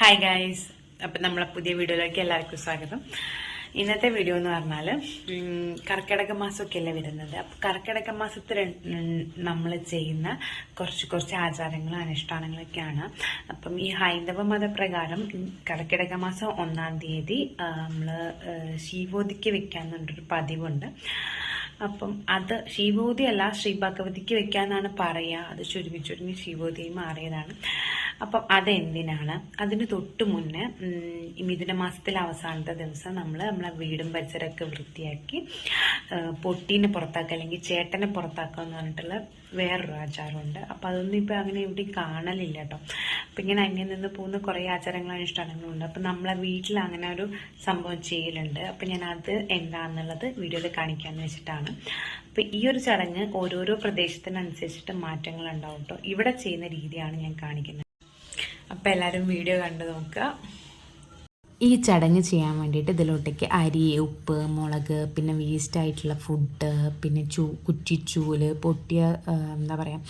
Hi guys അപ്പം നമ്മളെ പുതിയ വീഡിയോയിലേക്ക് എല്ലാവർക്കും സ്വാഗതം. ഇന്നത്തെ വീഡിയോ എന്ന് പറഞ്ഞാൽ കർക്കിടക മാസമൊക്കെ അല്ലേ വരുന്നത്. അപ്പം കർക്കിടക മാസത്തിൽ നമ്മൾ ചെയ്യുന്ന കുറച്ച് കുറച്ച് ആചാരങ്ങളും അനുഷ്ഠാനങ്ങളൊക്കെയാണ് അപ്പം ഈ ഹൈന്ദവ മതപ്രകാരം കർക്കിടക മാസം ഒന്നാം തീയതി നമ്മൾ ശിവോദിക്ക് വെക്കാന്നുള്ളൊരു പതിവുണ്ട്. അപ്പം അത് ശിവോതി അല്ല ശ്രീ ഭഗവതിക്ക് വെക്കാന്നാണ് പറയുക അത് ചുരുങ്ങി ചുരുങ്ങി ശിവോതിയായി മാറിയതാണ്. അപ്പം അതെന്തിനാണ്? അതിന് തൊട്ട് മുന്നേ മിഥുന മാസത്തിലെ അവസാനത്തെ ദിവസം നമ്മൾ നമ്മളെ വീടും പരിസരമൊക്കെ വൃത്തിയാക്കി പൊട്ടീനെ പുറത്താക്കുക അല്ലെങ്കിൽ ചേട്ടനെ പുറത്താക്കുക എന്ന് പറഞ്ഞിട്ടുള്ള വേറൊരു ആചാരമുണ്ട്. അപ്പം അതൊന്നും ഇപ്പം അങ്ങനെ എവിടെയും കാണലില്ല കേട്ടോ. അപ്പം ഇങ്ങനെ അന്യം നിന്ന് പോകുന്ന കുറേ ആചാരങ്ങളും അനുഷ്ഠാനങ്ങളും ഉണ്ട് അപ്പം നമ്മളെ വീട്ടിൽ അങ്ങനെ ഒരു സംഭവം ചെയ്യലുണ്ട്. അപ്പം ഞാൻ അത് എന്താണെന്നുള്ളത് വീഡിയോയിൽ കാണിക്കാമെന്ന് വെച്ചിട്ടാണ്. അപ്പം ഈ ഒരു ചടങ്ങ് ഓരോരോ പ്രദേശത്തിനനുസരിച്ചിട്ട് മാറ്റങ്ങൾ ഉണ്ടാവും കേട്ടോ. ഇവിടെ ചെയ്യുന്ന രീതിയാണ് ഞാൻ കാണിക്കുന്നത്. അപ്പം എല്ലാവരും വീഡിയോ കണ്ടു നോക്കുക. ഈ ചടങ്ങ് ചെയ്യാൻ വേണ്ടിയിട്ട് ഇതിലോട്ടേക്ക് അരി ഉപ്പ് മുളക് പിന്നെ വേസ്റ്റ് ആയിട്ടുള്ള ഫുഡ് പിന്നെ ചൂ കുറ്റിച്ചൂൽ പൊട്ടിയ എന്താ പറയുക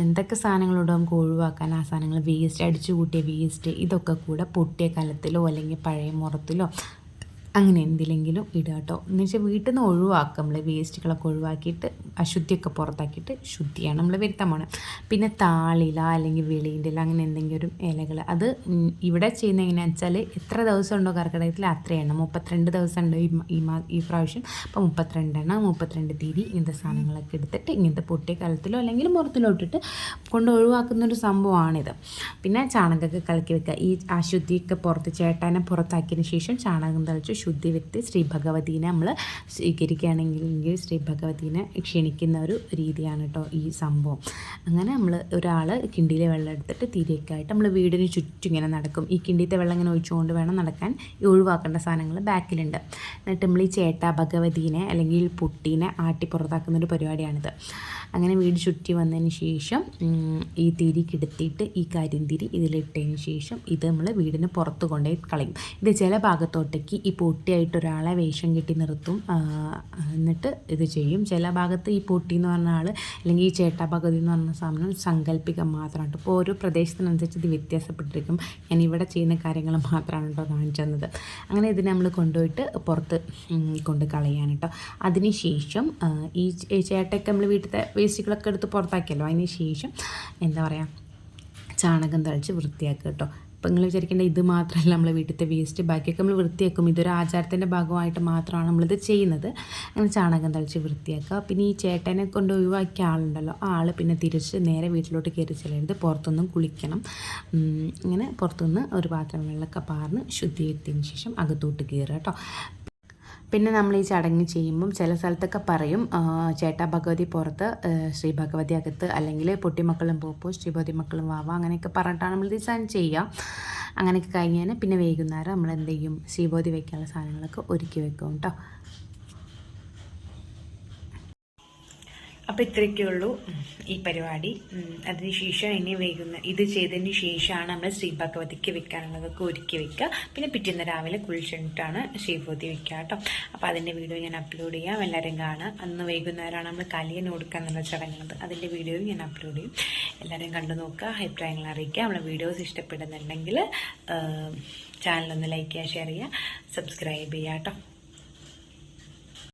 എന്തൊക്കെ സാധനങ്ങളോട് നമുക്ക് ഒഴിവാക്കാൻ ആ സാധനങ്ങൾ വേസ്റ്റ് അടിച്ചു കൂട്ടിയ വേസ്റ്റ് ഇതൊക്കെ കൂടെ പൊട്ടിയ കലത്തിലോ അല്ലെങ്കിൽ പഴയ മുറത്തിലോ അങ്ങനെ എന്തിലെങ്കിലും ഇടുക കേട്ടോ. എന്ന് വെച്ചാൽ വീട്ടിൽ നിന്ന് ഒഴിവാക്കുക നമ്മൾ വേസ്റ്റുകളൊക്കെ ഒഴിവാക്കിയിട്ട് അശുദ്ധിയൊക്കെ പുറത്താക്കിയിട്ട് ശുദ്ധിയാണ് നമ്മൾ വരുത്താൻ പിന്നെ താളില അല്ലെങ്കിൽ വെളിയിന്റെ ഇല അങ്ങനെ എന്തെങ്കിലും ഇലകൾ അത് ഇവിടെ ചെയ്യുന്ന എങ്ങനെയാണെന്ന് വെച്ചാൽ എത്ര ദിവസം ഉണ്ടോ കർക്കിടകത്തിൽ? അത്രയാണ് മുപ്പത്തിരണ്ട് ദിവസം ഉണ്ടോ ഈ ഈ മാ ഈ പ്രാവശ്യം? അപ്പോൾ മുപ്പത്തിരണ്ടെണ്ണം മുപ്പത്തിരണ്ട് തീരി ഇങ്ങനത്തെ സാധനങ്ങളൊക്കെ എടുത്തിട്ട് ഇങ്ങനത്തെ പൊട്ടിയ കലത്തിലോ അല്ലെങ്കിൽ മുറത്തിലോ ഇട്ടിട്ട് കൊണ്ട് ഒഴിവാക്കുന്നൊരു സംഭവമാണിത്. പിന്നെ ചാണകമൊക്കെ കലക്കി വെക്കുക. ഈ അശുദ്ധിയൊക്കെ പുറത്ത് ചേട്ടാനെ പുറത്താക്കിയതിന് ശേഷം ചാണകം തളിച്ച് ശുദ്ധി വ്യക്തി ശ്രീ ഭഗവതീനെ നമ്മൾ സ്വീകരിക്കുകയാണെങ്കിൽ ശ്രീ ഭഗവതീനെ ക്ഷണിക്കുന്ന ഒരു രീതിയാണ് കേട്ടോ ഈ സംഭവം. അങ്ങനെ നമ്മൾ ഒരാൾ കിണ്ടിയിലെ വെള്ളം എടുത്തിട്ട് തിരിയൊക്കെ ആയിട്ട് നമ്മൾ വീടിന് ചുറ്റും ഇങ്ങനെ നടക്കും. ഈ കിണ്ടിയത്തെ വെള്ളം ഇങ്ങനെ ഒഴിച്ചുകൊണ്ട് വേണം നടക്കാൻ. ഈ ഒഴിവാക്കേണ്ട സാധനങ്ങൾ ബാക്കിലുണ്ട്. എന്നിട്ട് നമ്മൾ ഈ ചേട്ട ഭഗവതീനെ അല്ലെങ്കിൽ പുട്ടീനെ ആട്ടി പുറത്താക്കുന്ന ഒരു പരിപാടിയാണിത്. അങ്ങനെ വീട് ചുറ്റി വന്നതിന് ശേഷം ഈ തിരി കിടത്തിയിട്ട് ഈ കരിന്തിരി ഇതിലിട്ടതിന് ശേഷം ഇത് നമ്മൾ വീടിന് പുറത്ത് കൊണ്ടുപോയി കളയും. ഇത് ചില ഭാഗത്തോട്ടേക്ക് ഈ പൊട്ടിയായിട്ട് ഒരാളെ വേഷം കെട്ടി നിർത്തും. എന്നിട്ട് ഇത് ചെയ്യും. ചില ഭാഗത്ത് ഈ പൊട്ടി എന്ന് പറഞ്ഞ ആൾ അല്ലെങ്കിൽ ഈ ചേട്ടാ പകുതി എന്ന് പറഞ്ഞ സാധനം സങ്കല്പിക്കാൻ മാത്രമാണ് ഇപ്പോൾ ഓരോ പ്രദേശത്തിനനുസരിച്ച് ഇത് വ്യത്യാസപ്പെട്ടിരിക്കും. ഞാൻ ഇവിടെ ചെയ്യുന്ന കാര്യങ്ങൾ മാത്രമാണ് കേട്ടോ കാണിച്ചു തന്നത്. അങ്ങനെ ഇതിനെ നമ്മൾ കൊണ്ടുപോയിട്ട് പുറത്ത് കൊണ്ട് കളയാണ് കേട്ടോ. അതിന് ശേഷം ഈ ചേട്ടയൊക്കെ നമ്മൾ വീട്ടിലത്തെ വേസ്റ്റുകളൊക്കെ എടുത്ത് പുറത്താക്കിയല്ലോ. അതിന് ശേഷം എന്താ പറയുക ചാണകം തളിച്ച് വൃത്തിയാക്കുക കേട്ടോ. അപ്പം നിങ്ങൾ വിചാരിക്കേണ്ട ഇത് മാത്രമല്ല നമ്മൾ വീട്ടിലത്തെ വേസ്റ്റ്. ബാക്കിയൊക്കെ നമ്മൾ വൃത്തിയാക്കും. ഇതൊരു ആചാരത്തിന്റെ ഭാഗമായിട്ട് മാത്രമാണ് നമ്മളിത് ചെയ്യുന്നത്. അങ്ങനെ ചാണകം തളിച്ച് വൃത്തിയാക്കുക. പിന്നെ ഈ ചേട്ടനെ കൊണ്ട് ഒഴിവാക്കിയ ആളുണ്ടല്ലോ. ആ ആൾ പിന്നെ തിരിച്ച് നേരെ വീട്ടിലോട്ട് കയറി ചെല്ലരുത് പുറത്തുനിന്നും കുളിക്കണം. ഇങ്ങനെ പുറത്തുനിന്ന് ഒരു പാത്രം വെള്ളമൊക്കെ പാർന്ന് ശുദ്ധീകരിച്ചതിന് ശേഷം അകത്തോട്ട് കയറുക കേട്ടോ. പിന്നെ നമ്മൾ ഈ ചടങ്ങ് ചെയ്യുമ്പം ചില സ്ഥലത്തൊക്കെ പറയും ചേട്ട ഭഗവതി പുറത്ത് ശ്രീ ഭഗവതി അകത്ത് അല്ലെങ്കിൽ പൊട്ടിമക്കളും പോപ്പോ ശ്രീഭഗവതി മക്കളും വാവ അങ്ങനെയൊക്കെ പറഞ്ഞിട്ടാണ് നമ്മൾ ഡിസൈൻ ചെയ്യുക. അങ്ങനെയൊക്കെ കഴിഞ്ഞാൽ പിന്നെ വൈകുന്നേരം നമ്മൾ എന്ത് ചെയ്യും? ശ്രീഭഗവതി വയ്ക്കാനുള്ള സാധനങ്ങളൊക്കെ ഒരുക്കി വെക്കും കേട്ടോ. അപ്പം ഇത്രയൊക്കെ ഉള്ളൂ. ഈ പരിപാടി. അതിന് ശേഷം ഇനി വൈകുന്ന ഇത് ചെയ്തതിന് ശേഷമാണ് നമ്മൾ ശ്രീ ഭഗവതിക്ക് വെക്കാനുള്ളതൊക്കെ ഒരുക്കി വെക്കുക. പിന്നെ പിറ്റേന്ന് രാവിലെ കുളിച്ചിട്ടാണ് ശ്രീഭഗവതി വെക്കുക കേട്ടോ. അപ്പോൾ അതിന്റെ വീഡിയോ ഞാൻ അപ്ലോഡ് ചെയ്യാം. എല്ലാവരും കാണാം. അന്ന് വൈകുന്നേരമാണ് നമ്മൾ കലിയന് കൊടുക്കുക എന്നുള്ള ചടങ്ങുള്ളത്. അതിന്റെ വീഡിയോയും ഞാൻ അപ്ലോഡ് ചെയ്യും. എല്ലാവരും കണ്ടു നോക്കുക. അഭിപ്രായങ്ങൾ അറിയിക്കുക. നമ്മളെ വീഡിയോസ് ഇഷ്ടപ്പെടുന്നുണ്ടെങ്കിൽ ചാനലൊന്ന് ലൈക്ക് ചെയ്യുക ഷെയർ ചെയ്യുക സബ്സ്ക്രൈബ് ചെയ്യുക കേട്ടോ.